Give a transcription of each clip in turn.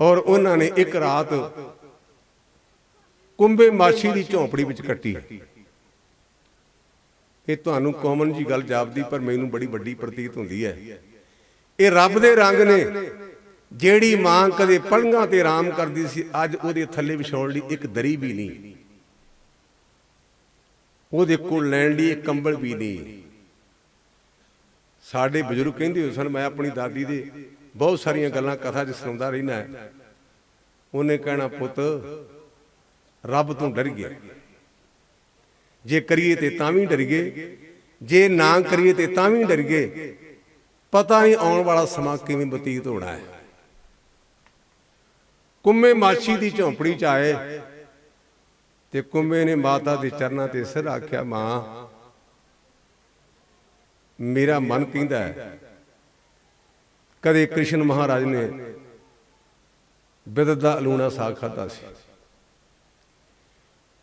ਔਰ ਉਹਨਾਂ ਨੇ ਇੱਕ ਰਾਤ ਕੁੰਬੇ ਮਾਛੀ ਦੀ ਝੌਂਪੜੀ ਵਿੱਚ ਕੱਟੀ। ਇਹ ਤੁਹਾਨੂੰ ਕਾਮਨ ਜੀ ਗੱਲ ਜਾਪਦੀ, ਪਰ ਮੈਨੂੰ ਬੜੀ ਵੱਡੀ ਪ੍ਰਤੀਤ ਹੁੰਦੀ ਹੈ। ਇਹ ਰੱਬ ਦੇ ਰੰਗ ਨੇ। ਜਿਹੜੀ ਮਾਂ ਕਦੇ ਪਲੰਘਾਂ ਤੇ ਆਰਾਮ ਕਰਦੀ ਸੀ, ਅੱਜ ਉਹਦੇ ਥੱਲੇ ਵਿਛਾਉਣ ਲਈ ਇੱਕ ਦਰੀ ਵੀ ਨਹੀਂ। ਉਹਦੇ ਕੋਲ ਲੈਣ ਲਈ ਇੱਕ ਕੰਬਲ ਵੀ ਨਹੀਂ। ਸਾਡੇ ਬਜ਼ੁਰਗ ਕਹਿੰਦੇ ਹੋ ਸਨ, ਮੈਂ ਆਪਣੀ ਦਾਦੀ ਦੇ ਬਹੁਤ ਸਾਰੀਆਂ ਗੱਲਾਂ ਕਥਾ 'ਚ ਸੁਣਦਾ ਰਹਿਣਾ ਉਹਨੇ ਕਹਿਣਾ, ਪੁੱਤ, ਰੱਬ ਤੋਂ ਡਰ ਗਿਆ। ਜੇ ਕਰੀਏ ਤੇ ਤਾਂ ਵੀ ਡਰ ਗਏ, ਜੇ ਨਾ ਕਰੀਏ ਤੇ ਤਾਂ ਵੀ ਡਰ ਗਏ। ਪਤਾ ਨਹੀਂ ਆਉਣ ਵਾਲਾ ਸਮਾਂ ਕਿਵੇਂ ਬਤੀਤ ਹੋਣਾ ਹੈ। ਕੁੰਮੇ ਮਾਛੀ ਦੀ ਝੌਂਪੜੀ 'ਚ ਆਏ ਤੇ ਕੁੰਮੇ ਨੇ ਮਾਤਾ ਦੇ ਚਰਨਾਂ ਤੇ ਸਿਰ ਆਖਿਆ, ਮਾਂ, ਮੇਰਾ ਮਨ ਕਹਿੰਦਾ ਹੈ ਕਦੇ ਕ੍ਰਿਸ਼ਨ ਮਹਾਰਾਜ ਨੇ ਬਿਦਤ ਦਾ ਅਲੂਣਾ ਸਾਗ ਖਾਧਾ ਸੀ।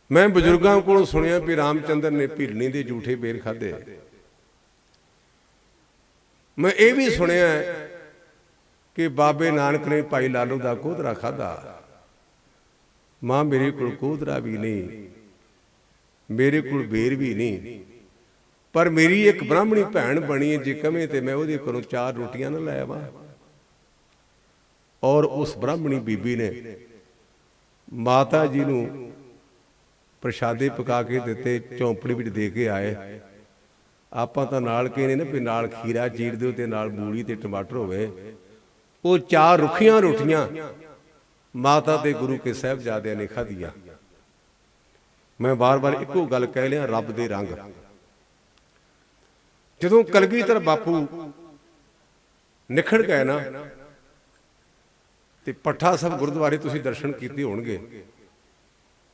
ਮੈਂ ਬਜ਼ੁਰਗਾਂ ਕੋਲੋਂ ਸੁਣਿਆ ਵੀ ਰਾਮਚੰਦਰ ਨੇ ਭਿਲਣੀ ਦੇ ਝੂਠੇ ਬੇਰ ਖਾਦੇ ਮੈਂ ਇਹ ਵੀ ਸੁਣਿਆ ਕਿ ਬਾਬੇ ਨਾਨਕ ਨੇ ਭਾਈ ਲਾਲੂ ਦਾ ਕੋਧਰਾ ਖਾਦਾ ਮਾਂ ਮੇਰੇ ਕੋਲ ਕੋਧਰਾ ਵੀ ਨਹੀਂ, ਮੇਰੇ ਕੋਲ ਬੇਰ ਵੀ ਨਹੀਂ। ਪਰ ਮੇਰੀ ਇੱਕ ਬ੍ਰਾਹਮਣੀ ਭੈਣ ਬਣੀ ਹੈ, ਜੇ ਕਵੇਂ ਤੇ ਮੈਂ ਉਹਦੇ ਕੋਲੋਂ ਚਾਰ ਰੋਟੀਆਂ ਨਾ ਲੈ ਆਵਾਂ। ਔਰ ਉਸ ਬ੍ਰਾਹਮਣੀ ਬੀਬੀ ਨੇ ਮਾਤਾ ਜੀ ਨੂੰ ਪ੍ਰਸ਼ਾਦੇ ਪਕਾ ਕੇ ਦਿੱਤੇ, ਝੌਂਪੜੀ ਵਿੱਚ ਦੇ ਕੇ ਆਏ। ਆਪਾਂ ਤਾਂ ਨਾਲ ਕਹਿੰਦੇ ਨੇ ਵੀ ਨਾਲ ਖੀਰਾ ਚੀਰ ਦਿਓ ਤੇ ਨਾਲ ਮੂਲੀ ਤੇ ਟਮਾਟਰ ਹੋਵੇ। ਉਹ ਚਾਰ ਰੁੱਖੀਆਂ ਰੋਟੀਆਂ ਮਾਤਾ ਤੇ ਗੁਰੂ ਕੇ ਸਾਹਿਬਜ਼ਾਦਿਆਂ ਨੇ ਖਾਧੀਆਂ। ਮੈਂ ਬਾਰ-ਬਾਰ ਇੱਕੋ ਗੱਲ ਕਹਿ ਲਿਆ, ਰੱਬ ਦੇ ਰੰਗ। ਜਦੋਂ ਕਲਗੀਧਰ ਬਾਪੂ ਨਿਖੜ ਗਏ ਨਾ, ਤੇ ਪੱਠਾ ਸਾਹਿਬ ਗੁਰਦੁਆਰੇ ਤੁਸੀਂ ਦਰਸ਼ਨ ਕੀਤੇ ਹੋਣਗੇ।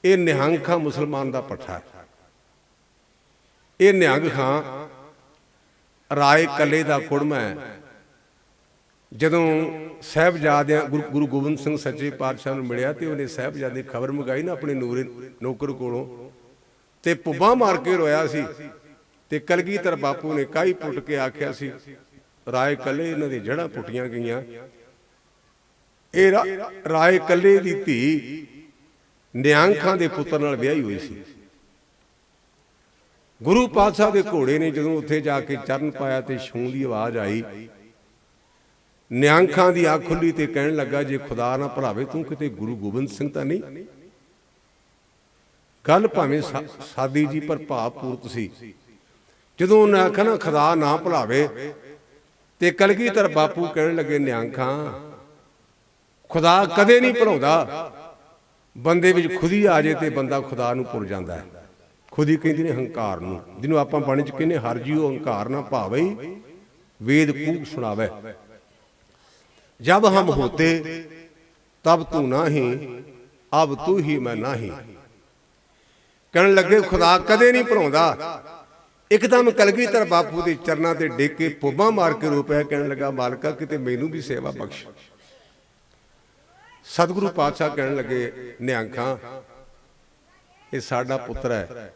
ਇਹ ਨਿਹੰਗ ਖਾਂ ਮੁਸਲਮਾਨ ਦਾ ਪੱਠਾ ਹੈ। ਇਹ ਨਿਹੰਗ ਖਾਂ ਰਾਏ ਕੱਲੇ ਦਾ ਕੁੜਮਾ ਹੈ। ਜਦੋਂ ਸਹਿਬਜ਼ਾਦਿਆਂ ਗੁਰੂ ਗੁਰੂ ਗੋਬਿੰਦ ਸਿੰਘ ਸੱਚੇ ਪਾਤਸ਼ਾਹ ਨੂੰ ਮਿਲਿਆ ਤੇ ਉਹਨੇ ਸਹਿਬਜ਼ਾਦੇ ਖਬਰ ਮੰਗਾਈ ਨਾ ਆਪਣੇ ਨੂਰੇ ਨੌਕਰ ਕੋਲੋਂ, ਤੇ ਪੁੱਬਾਂ ਮਾਰ ਕੇ ਰੋਇਆ ਸੀ। ਤੇ ਕਲਗੀਧਰ ਬਾਪੂ ਨੇ ਕਾਈ ਪੁੱਟ ਕੇ ਆਖਿਆ ਸੀ, ਰਾਏ ਕੱਲੇ ਇਹਨਾਂ ਦੀ ਜੜਾਂ ਪੁੱਟੀਆਂ ਗਈਆਂ। ਇਹ ਰਾਏ ਕੱਲੇ ਦੀ ਧੀ ਨਿਆਂਖਾਂ ਦੇ ਪੁੱਤਰ ਨਾਲ ਵਿਆਹੀ ਹੋਈ ਸੀ। ਗੁਰੂ ਪਾਤਸ਼ਾਹ ਦੇ ਘੋੜੇ ਨੇ ਜਦੋਂ ਉੱਥੇ ਜਾ ਕੇ ਚਰਨ ਪਾਇਆ ਤੇ ਛੂੰ ਦੀ ਆਵਾਜ਼ ਆਈ, ਨਿਆਂਖਾਂ ਦੀ ਅੱਖ ਖੁੱਲੀ ਤੇ ਕਹਿਣ ਲੱਗਾ, ਜੇ ਖੁਦਾ ਨਾ ਭਰਾਵੇ, ਤੂੰ ਕਿਤੇ ਗੁਰੂ ਗੋਬਿੰਦ ਸਿੰਘ ਤਾਂ ਨਹੀਂ? ਗੱਲ ਭਾਵੇਂ ਸਾਦੀ ਜੀ, ਪਰ ਭਾਵ ਪੂਰਤ ਸੀ। ਜਦੋਂ ਉਹਨੇ ਆਖਿਆ ਨਾ, ਖੁਦਾ ਨਾ ਭੁਲਾਵੇ, ਤੇ ਕਲਗੀਧਰ ਬਾਪੂ ਕਹਿਣ ਲੱਗੇ, ਨਿਆਂਖਾਂ, ਖੁਦਾ ਕਦੇ ਨਹੀਂ ਭੁਲਾਉਂਦਾ। ਬੰਦੇ ਵਿੱਚ ਖੁਦੀ ਆ ਜੇ ਤੇ ਬੰਦਾ ਖੁਦਾ ਨੂੰ ਭੁੱਲ ਜਾਂਦਾ ਹੈ। ਖੁਦੀ ਕਹਿੰਦੀ ਨੇ ਹੰਕਾਰ ਨੂੰ। ਜਿਹਨੂੰ ਆਪਾਂ ਬਾਣੀ ਚ ਕਹਿੰਦੇ ਹਰ ਜੀਉ ਹੰਕਾਰ ਨਾ ਭਾਵੇ, ਵੇਦ ਕੂਕ ਸੁਣਾਵੇ। ਜਬ ਹਮ ਹੋਤੇ, ਤਬ ਤੂੰ ਨਹੀਂ, ਅਬ ਤੂੰ ਹੀ ਮੈਂ ਨਹੀਂ। ਕਹਿਣ ਲੱਗੇ, ਖੁਦਾ ਕਦੇ ਨਹੀਂ ਭੁਲਾਉਂਦਾ। ਇੱਕਦਮ ਕਲਗੀਧਰ ਬਾਪੂ ਦੇ ਚਰਨਾਂ ਤੇ ਡੇਕ ਕੇ ਪੁੱਬਾਂ ਮਾਰ ਕੇ ਰੋ ਪਿਆ ਕਹਿਣ ਲੱਗਾ, ਮਾਲਕਾ, ਕਿਤੇ ਮੈਨੂੰ ਵੀ ਸੇਵਾ ਬਖਸ਼। ਸਤਿਗੁਰੂ ਪਾਤਸ਼ਾਹ ਕਹਿਣ ਲੱਗੇ ਨਿਹੰਖਾਂ ਇਹ ਸਾਡਾ ਪੁੱਤਰ ਹੈ।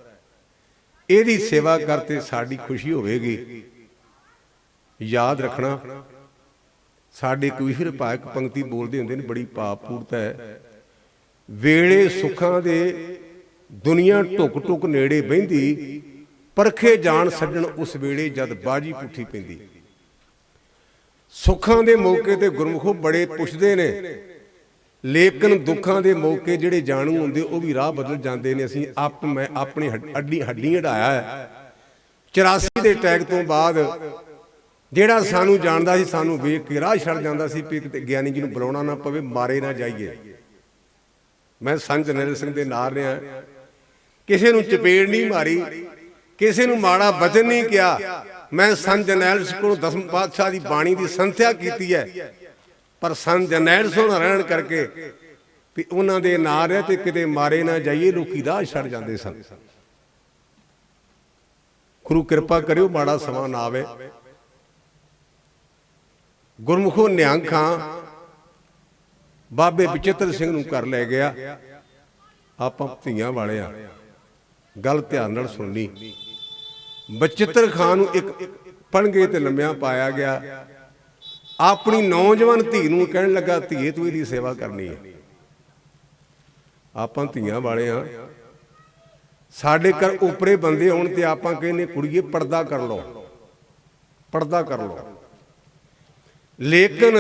ਇਹਦੀ ਸੇਵਾ ਕਰਤੇ ਸਾਡੀ ਖੁਸ਼ੀ ਹੋਵੇਗੀ। ਯਾਦ ਰੱਖਣਾ, ਸਾਡੇ ਕੋਈ ਫਿਰ ਪੰਕਤੀ ਬੋਲਦੇ ਹੁੰਦੇ ਨੇ, ਬੜੀ ਪਾਪ ਪਾਪੂਰਤ ਹੈ। ਵੇਲੇ ਸੁੱਖਾਂ ਦੇ ਦੁਨੀਆ ਟੁਕ ਟੁਕ ਨੇੜੇ ਬਹਿੰਦੀ ਪਰਖੇ ਜਾਣ ਸੱਜਣ ਉਸ ਵੇਲੇ ਜਦ ਬਾਜੀ ਪੁੱਠੀ ਪੈਂਦੀ। ਸੁੱਖਾਂ ਦੇ ਮੌਕੇ ਤੇ ਗੁਰਮੁਖੋ ਬੜੇ ਪੁੱਛਦੇ ਨੇ। ਲੇਕਿਨ ਦੁੱਖਾਂ ਦੇ ਮੌਕੇ ਜਿਹੜੇ ਜਾਣੂ ਹੁੰਦੇ, ਉਹ ਵੀ ਰਾਹ ਬਦਲ ਜਾਂਦੇ ਨੇ। ਅਸੀਂ ਆਪ ਮੈਂ ਆਪਣੀ ਅੱਡੀ ਹੱਡੀ ਹਟਾਇਆ ਹੈ। 84 ਦੇ ਟੈਗ ਤੋਂ ਬਾਅਦ ਜਿਹੜਾ ਸਾਨੂੰ ਜਾਣਦਾ ਸੀ, ਸਾਨੂੰ ਵੇਖ ਕੇ ਰਾਹ ਛੱਡ ਜਾਂਦਾ ਸੀ ਵੀ ਕਿਤੇ ਗਿਆਨੀ ਜੀ ਨੂੰ ਬੁਲਾਉਣਾ ਨਾ ਪਵੇ, ਮਾਰੇ ਨਾ ਜਾਈਏ। ਮੈਂ ਸੰਤ ਜਨਰਲ ਸਿੰਘ ਦੇ ਨਾਲ ਰਿਹਾ। ਕਿਸੇ ਨੂੰ ਚਪੇੜ ਨਹੀਂ ਮਾਰੀ। ਕਿਸੇ ਨੂੰ ਮਾੜਾ ਬਚਨ ਨਹੀਂ ਕਿਹਾ। ਮੈਂ ਸੰਤ ਜਨੈਲ ਕੋਲੋਂ ਦਸਮ ਪਾਤਸ਼ਾਹ ਦੀ ਬਾਣੀ ਦੀ ਸੰਥਿਆ ਕੀਤੀ ਹੈ। ਪਰ ਸੰਤ ਜਰਨੈਲ ਸਿੰਘ ਰਹਿਣ ਕਰਕੇ ਵੀ ਉਹਨਾਂ ਦੇ ਨਾਂ ਰਿਹਾ ਤੇ ਕਿਤੇ ਮਾਰੇ ਨਾ ਜਾਈਏ, ਲੋਕੀ ਰਾਹ ਛੱਡ ਜਾਂਦੇ ਸਨ। ਗੁਰੂ ਕਿਰਪਾ ਕਰਿਓ, ਮਾੜਾ ਸਮਾਂ ਨਾ ਆਵੇ। ਗੁਰਮੁਖੋ ਨਿਹੰਗ ਖਾਂ। ਬਾਬੇ ਬਚਿੱਤਰ ਸਿੰਘ ਨੂੰ ਕਰ ਲੈ ਗਿਆ। ਆਪਾਂ ਧੀਆਂ ਵਾਲੇ ਆ। ਗੱਲ ਧਿਆਨ ਨਾਲ ਸੁਣਨੀ। ਬਚਿੱਤਰ ਖਾਨ ਨੂੰ ਇੱਕ ਪਣਗੇ ਤੇ ਲੰਮਿਆਂ ਪਾਇਆ ਗਿਆ। ਆਪਣੀ ਨੌਜਵਾਨ ਧੀ ਨੂੰ ਕਹਿਣ ਲੱਗਾ, ਧੀਏ, ਤੂੰ ਇਹਦੀ ਸੇਵਾ ਕਰਨੀ ਹੈ। ਆਪਾਂ ਧੀਆਂ ਵਾਲੇ ਆ ਸਾਡੇ ਘਰ ਉਪਰੇ ਬੰਦੇ ਆਉਣ ਤੇ ਆਪਾਂ ਕਹਿੰਦੇ, ਕੁੜੀਏ, ਪਰਦਾ ਕਰ ਲਓ। ਪਰਦਾ ਕਰ ਲਓ। ਲੇਕਿਨ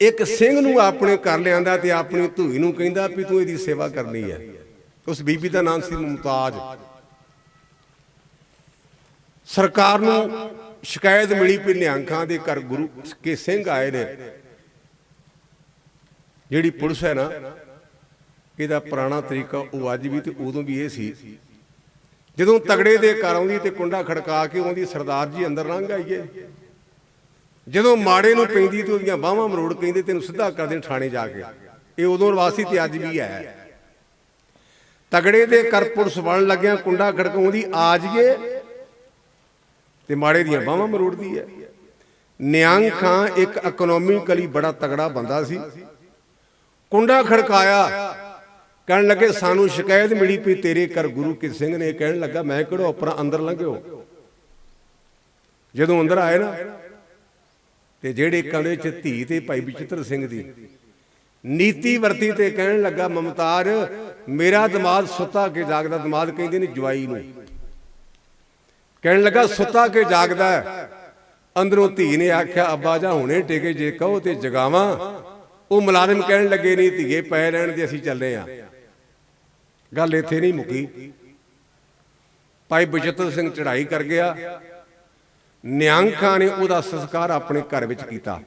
ਇੱਕ ਸਿੰਘ ਨੂੰ ਆਪਣੇ ਘਰ ਲਿਆਂਦਾ ਤੇ ਆਪਣੀ ਧੂਈ ਨੂੰ ਕਹਿੰਦਾ ਵੀ ਤੂੰ ਇਹਦੀ ਸੇਵਾ ਕਰਨੀ ਹੈ। ਉਸ ਬੀਬੀ ਦਾ ਨਾਮ ਸੀ ਮੁਮਤਾਜ। ਸਰਕਾਰ ਨੂੰ ਸ਼ਿਕਾਇਤ ਮਿਲੀ ਵੀ ਨਿਹੰਗਾਂ ਦੇ ਘਰ ਗੁਰੂ ਕੇ ਸਿੰਘ ਆਏ ਨੇ। ਜਿਹੜੀ ਪੁਲਿਸ ਹੈ ਨਾ, ਇਹਦਾ ਪੁਰਾਣਾ ਤਰੀਕਾ ਉਹ ਅੱਜ ਵੀ ਤੇ ਉਦੋਂ ਵੀ ਇਹ ਸੀ। ਜਦੋਂ ਤਗੜੇ ਦੇ ਘਰ ਆਉਂਦੀ ਤੇ ਕੁੰਡਾ ਖੜਕਾ ਕੇ ਆਉਂਦੀ ਸਰਦਾਰ ਜੀ ਅੰਦਰ ਲੰਘ ਆਈਏ। ਜਦੋਂ ਮਾੜੇ ਨੂੰ ਪੈਂਦੀ ਤੇ ਉਹਦੀਆਂ ਬਾਹਾਂ ਮਰੋੜ ਕਹਿੰਦੇ ਤੈਨੂੰ ਸਿੱਧਾ ਕਰ ਦੇਣ ਥਾਣੇ ਜਾ ਕੇ। ਇਹ ਉਦੋਂ ਰਵਾਸੀ ਤੇ ਅੱਜ ਵੀ ਹੈ। ਤਗੜੇ ਦੇ ਕਰ ਪੁਲਿਸ ਵੜਨ ਲੱਗਿਆ ਕੁੰਡਾ ਖੜਕਾਉਂਦੀ, ਆ ਜੀਏ ਤੇ ਮਾੜੇ ਦੀਆਂ ਬਾਹਾਂ ਮਰੋੜਦੀ ਹੈ। ਨਿਹੰਗ ਖਾਂ ਇੱਕ ਇਕਨੋਮਿਕਲੀ ਬੜਾ ਤਗੜਾ ਬੰਦਾ ਸੀ। ਕੁੰਡਾ ਖੜਕਾਇਆ। ਕਹਿਣ ਲੱਗੇ, ਸਾਨੂੰ ਸ਼ਿਕਾਇਤ ਮਿਲੀ ਵੀ ਤੇਰੇ ਘਰ ਗੁਰੂ ਕੇ ਸਿੰਘ ਨੇ। ਕਹਿਣ ਲੱਗਾ, ਮੈਂ ਕਿਹੜੋ ਆਪਣਾ ਅੰਦਰ ਲੰਘਿਓ? ਜਦੋਂ ਅੰਦਰ ਆਏ ਨਾ, ਤੇ ਜਿਹੜੇ ਕਮਰੇ 'ਚ ਧੀ ਤੇ ਭਾਈ ਬਚਿੱਤਰ ਸਿੰਘ ਦੀ ਨੀਤੀ ਵਰਤੀ ਤੇ ਕਹਿਣ ਲੱਗਾ ਮਮਤਾਜ ਮੇਰਾ ਦਿਮਾਗ ਸੁੱਤਾ ਕੇ ਜਾਗਦਾ, ਦਿਮਾਗ ਕਹਿੰਦੇ ਨੇ ਜਵਾਈ ਨੂੰ। ਕਹਿਣ ਲੱਗਾ ਸੁੱਤਾ ਕੇ ਜਾਗਦਾ ਹੈ। ਅੰਦਰੋਂ ਧੀ ਨੇ ਆਖਿਆ ਅੱਬਾ ਜਾ ਹੁਣੇ ਟਿਕੇ ਜੇ ਕਹੋ ਤੇ ਜਗਾਵਾਂ। ਉਹ ਮੁਲਾਜ਼ਮ ਕਹਿਣ ਲੱਗੇ ਨਹੀਂ ਧੀਏ ਪੈ ਲੈਣ ਦੇ ਅਸੀਂ ਚੱਲੇ ਆ ਗੱਲ ਇੱਥੇ ਨਹੀਂ ਮੁੱਕੀ। ਭਾਈ ਬਚਿੱਤਰ ਸਿੰਘ ਚੜ੍ਹਾਈ ਕਰ ਗਿਆ। ਨਿਹੰਗ ਖਾਂ ਨੇ ਉਹਦਾ ਸੰਸਕਾਰ ਆਪਣੇ ਘਰ ਵਿੱਚ ਕੀਤਾ।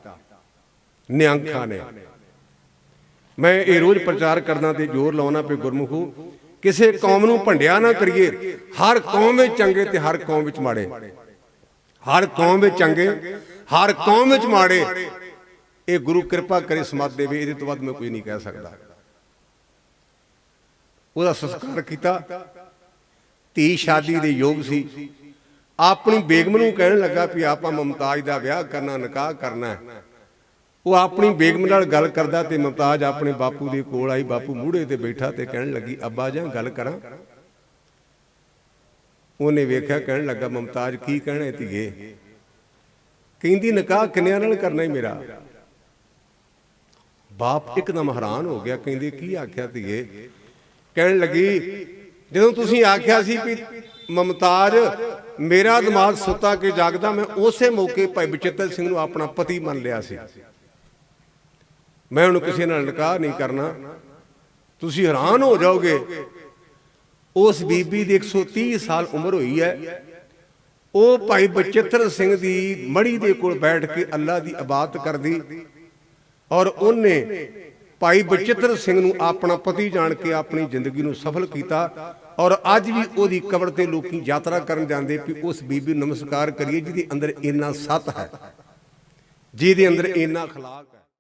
ਨਿਹੰਗ ਖਾਂ ਨੇ। ਮੈਂ ਇਹ ਰੋਜ਼ ਪ੍ਰਚਾਰ ਕਰਦਾ ਤੇ ਜ਼ੋਰ ਲਾਉਣਾ ਪਏ ਗੁਰਮੁਖੋ। ਕਿਸੇ ਕੌਮ ਨੂੰ ਭੰਡਿਆ ਨਾ ਕਰੀਏ। ਹਰ ਕੌਮ ਵਿੱਚ ਚੰਗੇ ਤੇ ਹਰ ਕੌਮ ਵਿੱਚ ਮਾੜੇ। ਹਰ ਕੌਮ ਵਿੱਚ ਚੰਗੇ ਹਰ ਕੌਮ ਵਿੱਚ ਮਾੜੇ। ਇਹ ਗੁਰੂ ਕਿਰਪਾ ਕਰੇ ਸਮਤ ਦੇਵੇ ਇਹਦੇ ਤੋਂ ਵੱਧ ਮੈਂ ਕੋਈ ਨਹੀਂ ਕਹਿ ਸਕਦਾ। ਉਹਦਾ ਸੰਸਕਾਰ ਕੀਤਾ। ਧੀ ਸ਼ਾਦੀ ਦੇ ਯੋਗ ਸੀ। ਆਪਣੀ ਬੇਗਮ ਨੂੰ ਕਹਿਣ ਲੱਗਾ ਵੀ ਆਪਾਂ ਮਮਤਾਜ ਦਾ ਵਿਆਹ ਕਰਨਾ ਨਿਕਾਹ ਕਰਨਾ ਹੈ। ਉਹ ਆਪਣੀ ਬੇਗਮ ਨਾਲ ਗੱਲ ਕਰਦਾ ਤੇ ਮਮਤਾਜ ਆਪਣੇ ਬਾਪੂ ਦੇ ਕੋਲ ਆਈ, ਬਾਪੂ ਮੂਹੜੇ ਤੇ ਬੈਠਾ ਤੇ ਕਹਿਣ ਲੱਗੀ, ਅੱਬਾ, ਜਾਂ ਗੱਲ ਕਰਾਂ? ਉਹਨੇ ਵੇਖਿਆ, ਕਹਿਣ ਲੱਗਾ, ਮਮਤਾਜ, ਕੀ ਕਹਿਣਾ ਧੀਏ? ਕਹਿੰਦੀ, ਨਿਕਾਹ ਕਿੰਨਿਆਂ ਨਾਲ ਕਰਨਾ ਹੀ ਮੇਰਾ? ਬਾਪ ਇੱਕਦਮ ਹੈਰਾਨ ਹੋ ਗਿਆ, ਕਹਿੰਦੇ, ਕੀ ਆਖਿਆ ਧੀਏ? ਕਹਿਣ ਲੱਗੀ, ਜਦੋਂ ਤੁਸੀਂ ਆਖਿਆ ਸੀ ਵੀ ਮਮਤਾਜ ਮੇਰਾ ਦਿਮਾਗ ਸੁੱਤਾ ਕੇ ਜਾਗਦਾ, ਮੈਂ ਉਸੇ ਮੌਕੇ ਭਾਈ ਬਚਿੱਤਰ ਸਿੰਘ ਨੂੰ ਆਪਣਾ ਪਤੀ ਮੰਨ ਲਿਆ ਸੀ। ਮੈਂ ਉਹਨੂੰ ਕਿਸੇ ਨਾਲ ਨਿਕਾਹ ਨਹੀਂ ਕਰਨਾ। ਤੁਸੀਂ ਹੈਰਾਨ ਹੋ ਜਾਓਗੇ। ਉਸ ਬੀਬੀ ਦੀ 130 ਸਾਲ ਉਮਰ ਹੋਈ ਹੈ। ਉਹ ਭਾਈ ਬਚਿੱਤਰ ਸਿੰਘ ਦੀ ਮੜੀ ਦੇ ਕੋਲ ਬੈਠ ਕੇ ਅੱਲਾ ਦੀ ਇਬਾਦਤ ਕਰਦੀ। ਔਰ ਉਹਨੇ ਭਾਈ ਬਚਿੱਤਰ ਸਿੰਘ ਨੂੰ ਆਪਣਾ ਪਤੀ ਜਾਣ ਕੇ ਆਪਣੀ ਜ਼ਿੰਦਗੀ ਨੂੰ ਸਫਲ ਕੀਤਾ। ਔਰ ਅੱਜ ਵੀ ਉਹਦੀ ਕਬਰ ਤੇ ਲੋਕੀ ਯਾਤਰਾ ਕਰਨ ਜਾਂਦੇ ਵੀ ਉਸ ਬੀਬੀ ਨੂੰ ਨਮਸਕਾਰ ਕਰੀਏ, ਜਿਹਦੇ ਅੰਦਰ ਇੰਨਾ ਸਤ ਹੈ। ਜਿਹਦੇ ਅੰਦਰ ਇੰਨਾ ਖਲਾਕ ਹੈ।